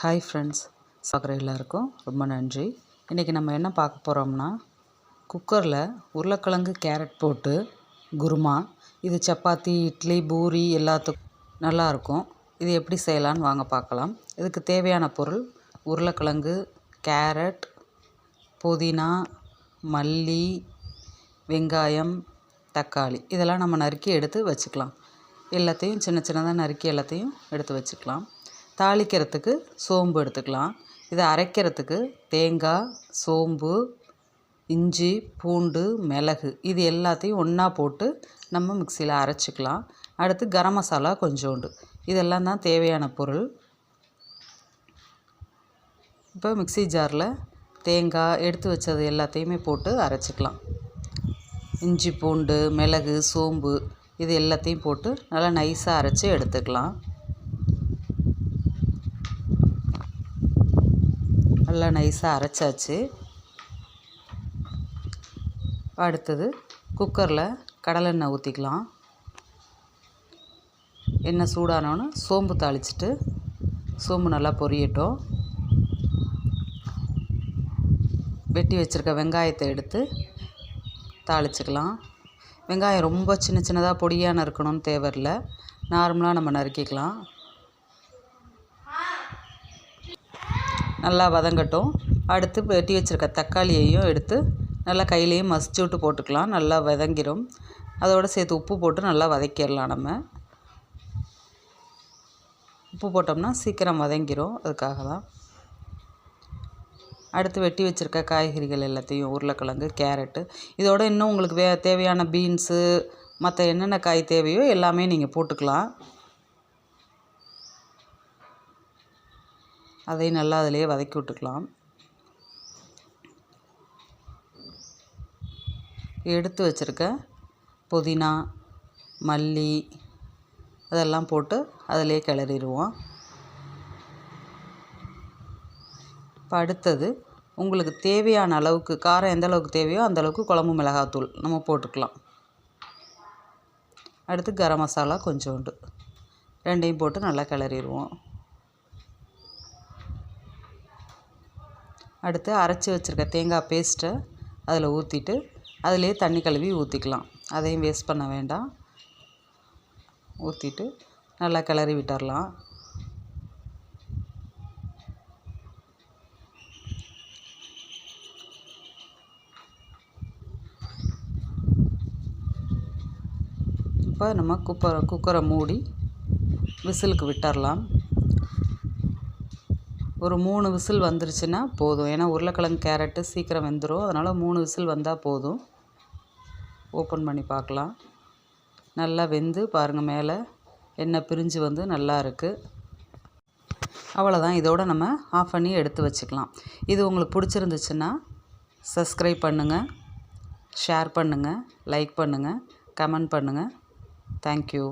Hi friends பார்க்குற எல்லாருக்கும் ரொம்ப நன்றி. இன்றைக்கி நம்ம என்ன பார்க்க போகிறோம்னா குக்கரில் உருளைக்கிழங்கு கேரட் போட்டு குருமா இது சப்பாத்தி இட்லி பூரி எல்லாத்துக்கும் நல்லாயிருக்கும் இது எப்படி செய்யலான்னு வாங்க பார்க்கலாம். இதுக்கு தேவையான பொருள் உருளைக்கிழங்கு கேரட் புதினா மல்லி வெங்காயம் தக்காளி. இதெல்லாம் நம்ம நறுக்கி எடுத்து வச்சுக்கலாம். எல்லாத்தையும் சின்ன சின்னதாக நறுக்கி எல்லாத்தையும் எடுத்து வச்சுக்கலாம். தாளிக்கிறதுக்கு சோம்பு எடுத்துக்கலாம். இதை அரைக்கிறதுக்கு தேங்காய் சோம்பு இஞ்சி பூண்டு மிளகு இது எல்லாத்தையும் ஒன்றா போட்டு நம்ம மிக்சியில் அரைச்சிக்கலாம். அடுத்து கரம் மசாலா கொஞ்சோண்டு. இதெல்லாம் தான் தேவையான பொருள். இப்போ மிக்சி ஜாரில் தேங்காய் எடுத்து வச்சது எல்லாத்தையுமே போட்டு அரைச்சிக்கலாம். இஞ்சி பூண்டு மிளகு சோம்பு இது எல்லாத்தையும் போட்டு நல்லா நைஸாக அரைச்சி எடுத்துக்கலாம். நல்லா நைஸாக அரைச்சாச்சு. அடுத்தது குக்கரில் கடலெண்ணெய் ஊற்றிக்கலாம் எண்ணெய் சூடானோன்னு சோம்பு தாளிச்சிட்டு சோம்பு நல்லா பொரியட்டும். வெட்டி வச்சுருக்க வெங்காயத்தை எடுத்து தாளிச்சுக்கலாம் வெங்காயம் ரொம்ப சின்ன சின்னதாக பொடியாக நறுக்கணும்னு தேவையில்ல நார்மலாக நம்ம நறுக்கிக்கலாம். நல்லா வதங்கட்டும். அடுத்து வெட்டி வச்சுருக்க தக்காளியையும் எடுத்து நல்லா கையிலையும் மசிச்சு விட்டு போட்டுக்கலாம். நல்லா வதங்கிடும் அதோடு சேர்த்து உப்பு போட்டு நல்லா வதக்கிடலாம் நம்ம. உப்பு போட்டோம்னா சீக்கிரம் வதங்கிடும் அதுக்காக தான் அடுத்து வெட்டி வச்சுருக்க காய்கறிகள் எல்லாத்தையும் உருளைக்கிழங்கு கேரட்டு. இதோட இன்னும் உங்களுக்கு வே தேவையான பீன்ஸு மற்ற என்னென்ன காய் தேவையோ எல்லாமே நீங்கள் போட்டுக்கலாம். அதையும் நல்லா அதிலேயே வதக்கி விட்டுக்கலாம். எடுத்து வச்சுருக்க புதினா மல்லி அதெல்லாம் போட்டு அதிலே கிளறிடுவோம். இப்போ அடுத்தது உங்களுக்கு தேவையான அளவுக்கு காரம் எந்த அளவுக்கு தேவையோ அந்த அளவுக்கு குழம்பு மிளகாத்தூள் நம்ம போட்டுக்கலாம். அடுத்து கரம் மசாலா கொஞ்சோண்டு. ரெண்டையும் போட்டு நல்லா கிளறிடுவோம். அடுத்து அரைச்சி வச்சுருக்க தேங்காய் பேஸ்ட்டை அதில் ஊற்றிட்டு அதிலே தண்ணி கழுவி ஊற்றிக்கலாம் அதையும் வேஸ்ட் பண்ண வேண்டாம். ஊற்றிட்டு நல்லா கிளறி விட்டுறலாம். இப்போ நம்ம குக்கரை குக்கரை மூடி விசிலுக்கு விட்டுறலாம். ஒரு மூணு விசில் வந்துருச்சுன்னா போதும். ஏன்னா உருளைக்கிழங்கு கேரட்டு சீக்கிரம் வெந்துடும் அதனால் மூணு விசில் வந்தால் போதும். ஓப்பன் பண்ணி பார்க்கலாம். நல்லா வெந்து பாருங்கள் மேலே எண்ணெய் பிரிஞ்சு வந்து நல்லா இருக்குது அவ்வளோதான் இதோடு நம்ம ஆஃப் பண்ணி எடுத்து வச்சுக்கலாம். இது உங்களுக்கு பிடிச்சிருந்துச்சுன்னா சப்ஸ்கிரைப் பண்ணுங்கள் ஷேர் பண்ணுங்கள் லைக் பண்ணுங்கள் கமெண்ட் பண்ணுங்கள் தேங்க்யூ